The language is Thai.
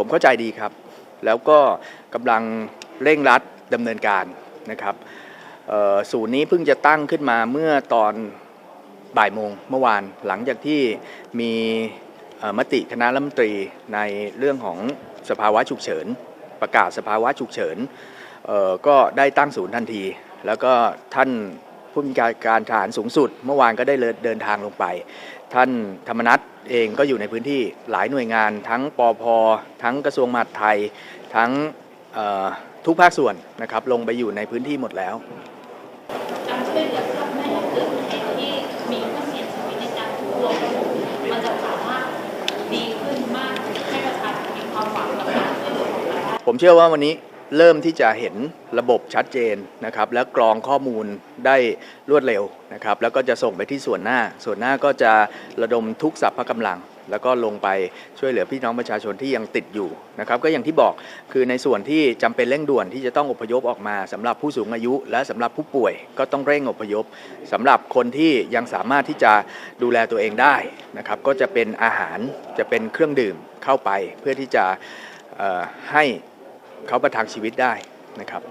ผมเข้าใจดีครับ แล้วก็กำลังเร่งรัดดำเนินการนะครับศูนย์นี้เพิ่งจะตั้งขึ้นมาเมื่อตอนบ่ายโมงเมื่อวานหลังจากที่มีมติคณะรัฐมนตรีในเรื่องของสภาวะฉุกเฉิน ประกาศสภาวะฉุกเฉินก็ได้ตั้งศูนย์ทันที แล้วก็ท่าน ผู้บัญชาการทหารสูงสุด เมื่อวานก็ได้เดินทางลงไป ท่านธรรมนัฐเองก็อยู่ในพื้นที่หลายหน่วยงาน ทั้งปอพทั้งกระทรวงมหาดไทย ทั้งเอ่อทุกภาคส่วนนะครับลงไปอยู่ในพื้นที่หมดแล้วการช่วยเหลือทำให้เกิดเหตุที่มีผู้เสียชีวิตในการถูกลงระบบมันจะสามารถดีขึ้นมากให้ประชาชนมีความหวังกับการช่วยเหลือของรัฐผมเชื่อว่าวันนี้ เริ่มที่จะเห็นระบบชัดเจนนะครับและกรองข้อมูลได้รวดเร็วนะครับแล้วก็จะส่งไปที่ส่วนหน้า ส่วนหน้าก็จะระดมทุกสัพพะกำลัง แล้วก็ลงไปช่วยเหลือพี่น้องประชาชนที่ยังติดอยู่นะครับก็อย่างที่บอกคือในส่วนที่จำเป็นเร่งด่วนที่จะต้องอพยพออกมาสำหรับผู้สูงอายุ และสำหรับผู้ป่วยก็ต้องเร่งอพยพสำหรับคนที่ยังสามารถที่จะดูแลตัวเองได้นะครับก็จะเป็นอาหารจะเป็นเครื่องดื่มเข้าไปเพื่อที่จะให้ เขาประทังชีวิตได้นะครับ